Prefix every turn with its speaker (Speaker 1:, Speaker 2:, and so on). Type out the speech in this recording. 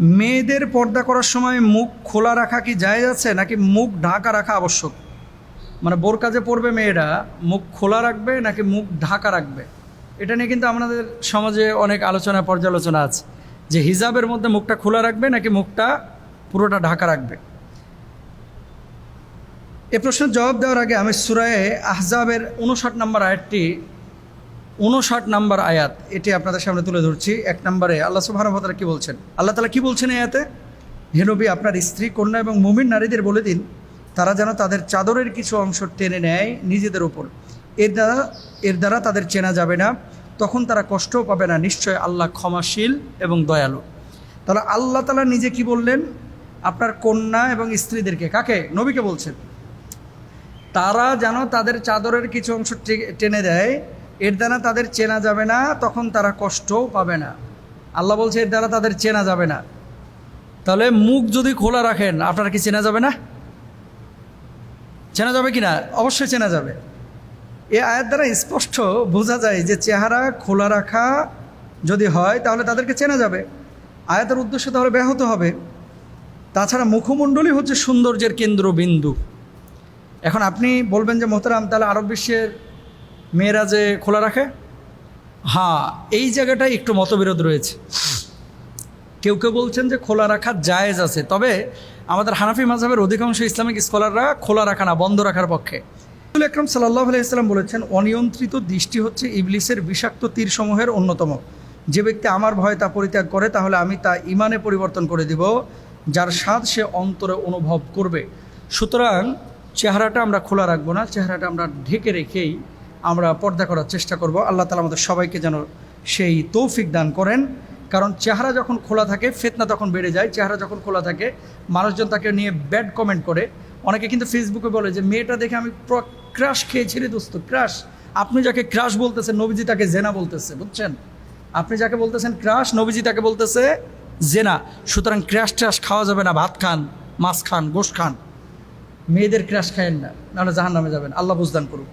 Speaker 1: মেয়েদের পর্দা করার সময় মুখ খোলা রাখা কি যায় আছে, নাকি মুখ ঢাকা রাখা আবশ্যক? মানে বোরকা যে পড়বে মেয়েরা, মুখ খোলা রাখবে, নাকি মুখ ঢাকা রাখবে? এটা নিয়ে কিন্তু আমাদের সমাজে অনেক আলোচনা, পর্যালোচনা আছে। যে হিজাবের মধ্যে মুখটা খোলা রাখবে, নাকি মুখটা পুরোটা ঢাকা রাখবে? এ প্রশ্নের জবাব দেওয়ার আগে আমি সুরায়ে আহজাবের উনষাট নম্বর আয়াতটি উনষাট নম্বর আয়াত, এটি আপনাদের সামনে তুলে ধরছি। এক নম্বরে, আল্লাহ সুবাহানবতারা কি বলছেন? আল্লাহ তালা কি বলছেন এই আয়াতে? হেনবি আপনার স্ত্রী, কন্যা এবং মুমিন নারীদের বলে দিন, তারা যেন তাদের চাদরের কিছু অংশ টেনে নেয় নিজেদের উপর। এর দ্বারা এর দ্বারা তাদের চেনা যাবে না, তখন তারা কষ্টও পাবে না, নিশ্চয় আল্লাহ ক্ষমাশীল এবং দয়ালু। তাহলে আল্লাহ তালা নিজে কি বললেন? আপনার কন্যা এবং স্ত্রীদেরকে, কাকে? নবীকে বলছেন। তারা যেন তাদের চাদরের কিছু অংশ টেনে দেয় এর দ্বারা তাদের চেনা যাবে না, তখন তারা কষ্টও পাবে না। আল্লাহ বলছে, এর দ্বারা তাদের চেনা যাবে না। তাহলে মুখ যদি খোলা রাখেন, আপনার কি চেনা যাবে না? চেনা যাবে কি না? অবশ্যই চেনা যাবে। এ আয়ের দ্বারা স্পষ্ট বোঝা যায় যে চেহারা খোলা রাখা যদি হয়, তাহলে তাদেরকে চেনা যাবে। আয়াতের উদ্দেশ্য তাহলে ব্যাহত হবে। তাছাড়া মুখমণ্ডলই হচ্ছে সৌন্দর্যের কেন্দ্রবিন্দু। এখন আপনি বলবেন যে, মোহতারাম, তাহলে আরব বিশ্বের মেয়েরা যে খোলা রাখে? হ্যাঁ এই জায়গাটায় একটু মতবিরোধ রয়েছে। কেউ কেউ বলছেন যে খোলা রাখা জায়েজ আছে, তবে আমাদের হানাফি মাঝহের অধিকাংশ ইসলামিক স্কলাররা খোলা রাখা না, বন্ধ রাখার পক্ষে। রসুল আকরম সাল্লাহ আলাইসাল্লাম বলেছেন, অনিয়ন্ত্রিত দৃষ্টি হচ্ছে ইবলিসের বিষাক্ত তীরসমূহের অন্যতম। যে ব্যক্তি আমার ভয় তা পরিত্যাগ করে, তাহলে আমি তা ইমানে পরিবর্তন করে দিব, যার স্বাদ সে অন্তরে অনুভব করবে। সুতরাং চেহারাটা আমরা খোলা রাখব না, চেহারাটা আমরা ঢেকে রেখেই আমরা পর্দা করার চেষ্টা করব। আল্লাহ তালা আমাদের সবাইকে যেন সেই তৌফিক দান করেন। কারণ চেহারা যখন খোলা থাকে, ফেতনা তখন বেড়ে যায়। চেহারা যখন খোলা থাকে, মানুষজন তাকে নিয়ে ব্যাড কমেন্ট করে। অনেকে কিন্তু ফেসবুকে বলে যে, মেয়েটা দেখে আমি ক্রাশ খেয়েছি রে দোস্ত ক্রাশ আপনি যাকে ক্রাশ বলতেছেন, নবীজি তাকে জেনা বলতেছে, বুঝছেন? আপনি যাকে বলতেছেন ক্রাশ নবীজি তাকে বলতেছে জেনা। সুতরাং ক্রাশ ট্রাশ খাওয়া যাবে না। ভাত খান, মাছ খান, গোশ খান। মেয়েদের ক্রাশ খায়েন না, নাহলে জাহান নামে যাবেন। আল্লাহ বুঝদান করুন